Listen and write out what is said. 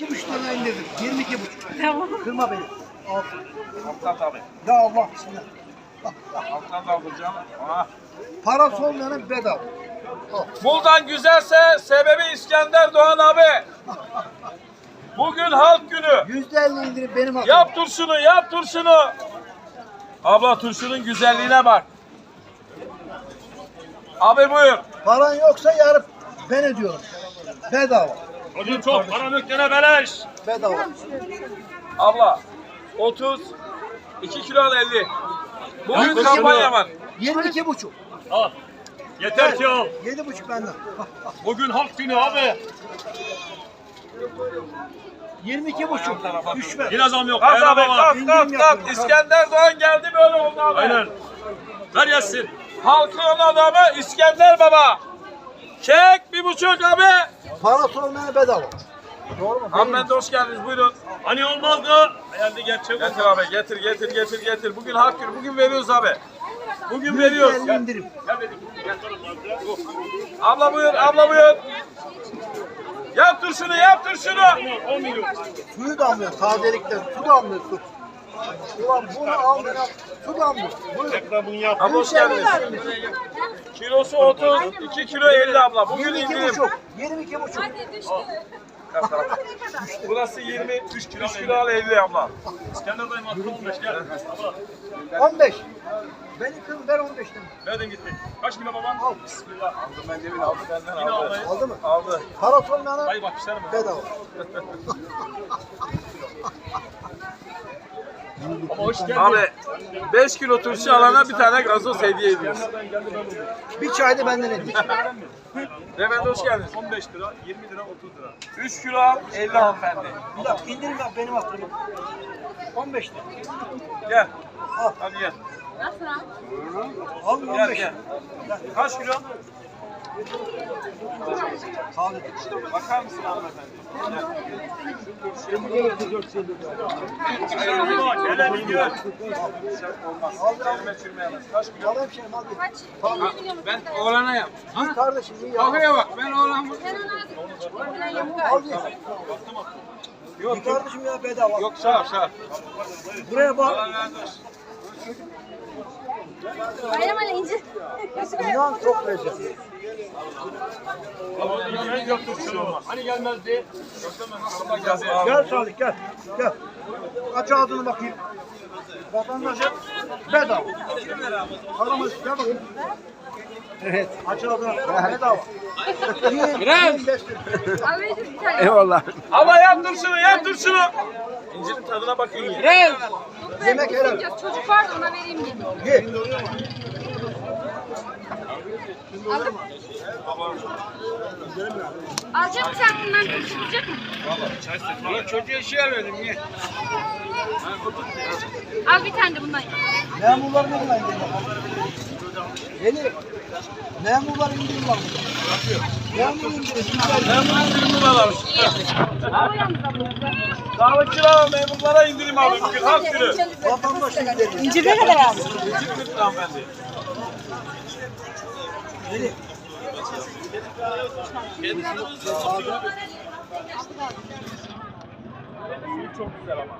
İki buçuk lira indirdim. Yirmi iki buçuk. Tamam. Kırma beni. Al. Alttan tabii. Ya Allah bismillah. Bak, bak. Da alacağım. Ah. Parası olmayanın bedava. Al. Buldan güzelse sebebi İskender Doğan abi. Bugün halk günü. Yüzde elli indirim benim hakkım. Yap turşunu, yap turşunu. Abla turşunun güzelliğine bak. Abi buyur. Paran yoksa yarın ben ödüyorum. Bedava. Bugün çok para müktene beleş. Bedava. Abla 30 2 kilo al 50. Bugün kampanya var. Yirmi iki buçuk. Al. Yeter ki al. Yedi buçuk benden. Bugün halk günü abi. Yirmi iki buçuk. Üç ver. Yine zam yok. Kalk abi kalk kalk kalk. İskender Doğan geldi böyle oldu abi. Aynen. Ver yazsın. Halkın adamı İskender Baba. Çek bir buçuk abi. Parası olmayan bedava. Doğru mu? Hanımefendi hoş geldiniz buyurun. Hani olmazdı? Geldi gerçek. Getir abi getir getir getir getir. Bugün halk günü bugün veriyoruz abi. Bugün veriyoruz. elli indirim. Abla buyur abla buyur. Yap turşunu yap turşunu. 10 milyon. Suyu da almıyor. Tazelikten. Su da almıyor su. Ulan bunu al bana. Su da almıyor. Buyur. Tekrar bunu yap. Abla hoş geldiniz. Kilosu 30, 2 kilo 50 abla. Bugün 22 indirim. buçuk. 22 buçuk. Burası 20, 3 kilo, 3 kilo al 50 abla. İskender dayım hakkı 15 gel. Abla. 15. Beni kız ver 15 tane. Nereden gitti? Kaç kilo babam? Al. Bismillah. Aldım ben demin aldı benden Yine aldı. almayı. Aldı mı? Aldı. Parası olmayana Dayı bak ister mi? bedava. Baba hoş geldin. Abi 5 kilo turşu alana bir tane gazoz hediye ediyoruz. Bir çay da benden edin. Beyefendi hoş geldiniz. 15 lira, 20 lira, 30 lira. 3 kilo al 50 hanımefendi. Bir dakika indirim yap benim aklımı. 15 lira. Gel. Al. Hadi gel. Al Gel 15 gel. lira. Kaç kilo? Olun. Bakar mısın hanımefendi? Gelen gidiyor. Olmaz. Çevirme çürmeyemez. Kaç kilo? Al hemşerim al. Kaç? 50 milyon. Ben oğlana yap. İyi kardeşim iyi ya. Kafaya bak. Ben oğlan Sen falan yamuk Al diye. İyi kardeşim ya bedava. Yok sağ ol sağ ol. Buraya bak. Allah razı olsun. Bayram Ali ince. İnan çok lezzetli. Hani gelmezdi? Gel Salih gel. Gel. Aç ağzını bakayım. Vatandaşa bedava. Paramız gel bakayım. Evet. Aç ağzını. Bedava. Biraz. Tane. Ama yaptır şunu yaptır şunu. İncirin tadına bakın ya. Yemek helal. Çocuk var ona vereyim dedim. Ye. Aldım. Alacak mısın sen bundan kurtulacak mı? Çocuğa şey verdim ye. Al bir tane de bundan. Memurlar ne indirim var? Yeni. Memurlar indirim var burada. Memur indirim. Bunu indirim abla. Sağlıkçılara memurlara indirim abi bugün halk günü. Vatandaş indirim. İncir ne kadar abi? İncir kırk lira hanımefendi. Yeni. Çok güzel ama.